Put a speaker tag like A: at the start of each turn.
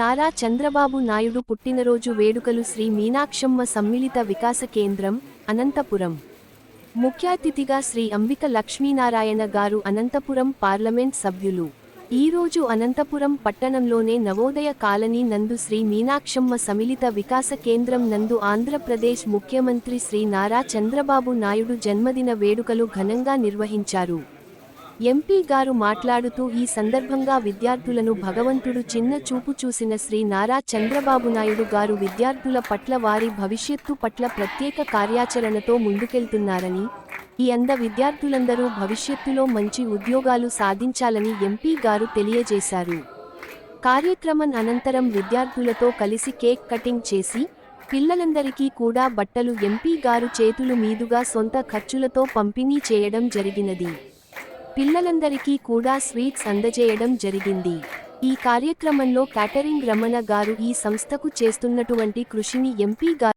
A: నారా చంద్రబాబు నాయుడు పుట్టినరోజు వేడుకలు శ్రీ మీనాక్షమ్మ సమ్మిళిత వికాస కేంద్రం అనంతపురం. ముఖ్య అతిథిగా శ్రీ అంబిక లక్ష్మీనారాయణ గారు అనంతపురం పార్లమెంట్ సభ్యులు. ఈరోజు అనంతపురం పట్టణంలోనే నవోదయ కాలనీ నందు శ్రీ మీనాక్షమ్మ సమిళిత వికాస కేంద్రం నందు ఆంధ్రప్రదేశ్ ముఖ్యమంత్రి శ్రీ నారా చంద్రబాబు నాయుడు జన్మదిన వేడుకలు ఘనంగా నిర్వహించారు. ఎంపీ గారు మాట్లాడుతూ ఈ సందర్భంగా విద్యార్థులను భగవంతుడు చిన్న చూపు చూసిన శ్రీ నారా చంద్రబాబు నాయుడు గారు విద్యార్థుల పట్ల వారి భవిష్యత్తు పట్ల ప్రత్యేక కార్యాచరణతో ముందుకెళ్తున్నారని ఈ అంద విద్యార్థులందరూ భవిష్యత్తులో మంచి ఉద్యోగాలు సాధించాలని ఎంపీ గారు తెలియజేశారు. కార్యక్రమం అనంతరం విద్యార్థులతో కలిసి కేక్ కటింగ్ చేసి పిల్లలందరికీ కూడా బట్టలు ఎంపీ గారు చేతులు మీదుగా సొంత ఖర్చులతో పంపిణీ చేయడం జరిగినది. పిల్లలందరికీ కూడా స్వీట్స్ అందజేయడం జరిగింది. ఈ కార్యక్రమంలో క్యాటరింగ్ రమణ గారు ఈ సంస్థకు చేస్తున్నటువంటి కృషిని ఎంపీ గారు